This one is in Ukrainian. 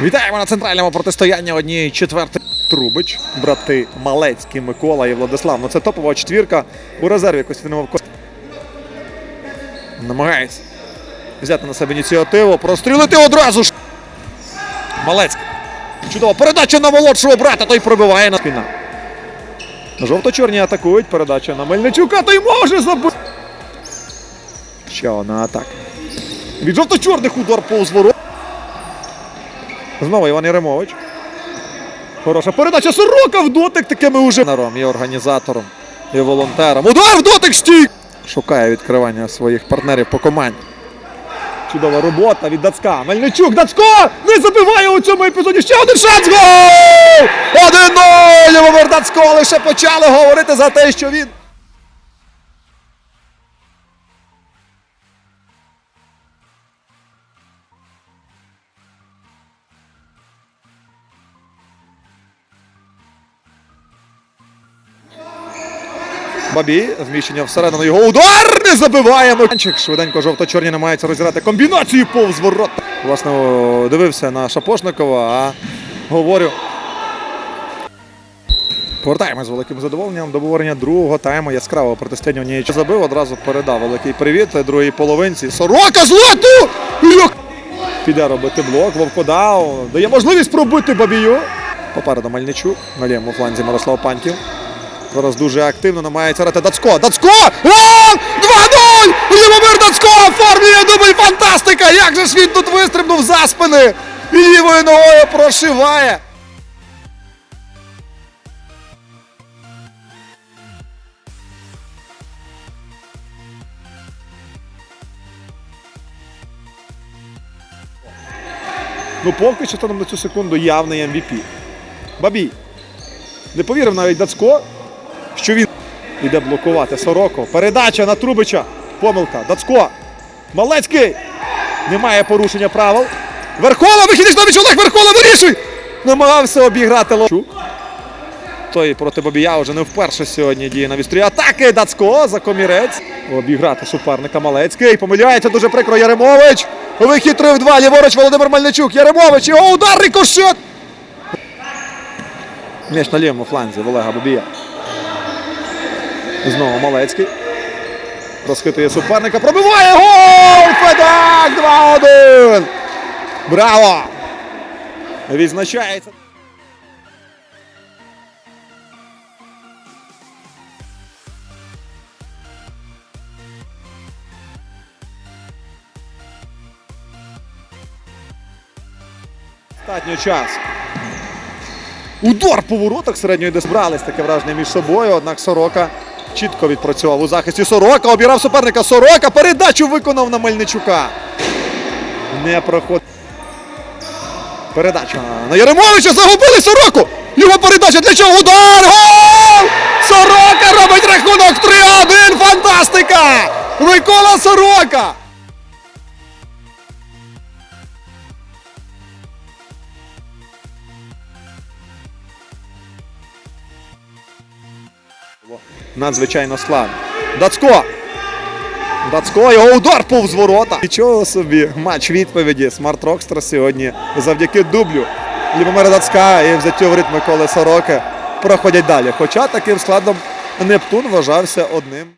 Вітаємо на центральному протистоянні однієї четвертої. Трубич, брати Малецький, Микола і Владислав. Ну це топова четвірка у резерві Костянтина Вовко. Намагається взяти на себе ініціативу, прострілити одразу ж. Малецький. Чудова передача на молодшого брата, той пробиває на спина. Жовто-чорні атакують. Передача на Мельничука, той може забити. Ще одна атака. Від жовто-чорних удар повз ворот. Знову Іван Яремович. Хороша передача Сорока в дотик такими уже наром і організатором, і волонтером. Удар в дотик стій! Шукає відкривання своїх партнерів по команді. Чудова робота від Дацка. Мельничук, Дацко! Не забиває у цьому епізоді. Ще один шанс! Гол! 1-0! Любомир Дацко лише почали говорити за те, що він. Бабі, зміщення всередину його удар не забиває. Миканчик швиденько жовто-чорні намагається розіграти комбінацію повз ворот. Власне, дивився на Шапошникова, а говорю. Повертаємось з великим задоволенням до обговорення другого тайму яскравого протистояння чи забив. Одразу передав великий привіт другій половинці. Сорока злоту! Піде робити блок, Вовкодау. Дає можливість пробити Бабію. Попереду Мельничук. На лівому фланзі Мирослав Паньків. Зараз дуже активно намагається грати Дацко. Дацко! О! 2-0! Лівомир Дацко оформлює дубль. Фантастика! Як же ж він тут вистрибнув за спини! І лівою ногою прошиває. Ну, поки що станом на цю секунду явний MVP. Бабій. Не повірив навіть Дацко, що він іде блокувати Сороко. Передача на Трубича. Помилка. Дацко. Малецький. Немає порушення правил. Верхола вихідний на м'яч Олег Верхола вирішуй! Намагався обіграти Лочук. Той проти Бабія вже не вперше сьогодні діє на вістрі атаки. Дацко за комірець. Обіграти суперника Малецький. Помиляється дуже прикро Яремович. Вихід 3 в 2. Ліворуч Володимир Мельничук. Яремович. Його удар рикошет. М'яч на лівому фланзі в Олега Бабія. Знову Малецький. Розхитує суперника. Пробиває гол! Федак 2-1! Браво! Відзначається. Достатньо час. Удар по воротах середньої десь брались таке враження між собою. Однак Сорока чітко відпрацював у захисті. Сорока обірав суперника. Сорока передачу виконав на Мельничука. Не проходить. Передача на Яремовича загубили Сороку. Його передача для чого? Удар! Гол! Сорока робить рахунок 3-1. Фантастика! Микола Сорока! Надзвичайно славно. Дацко! Дацко, його удар повз ворота. Нічого собі, матч відповіді. Смарт Рокстер сьогодні завдяки дублю Любомира Дацка і взяттю в ритм Миколи Сороки проходять далі. Хоча таким складом Нептун вважався одним.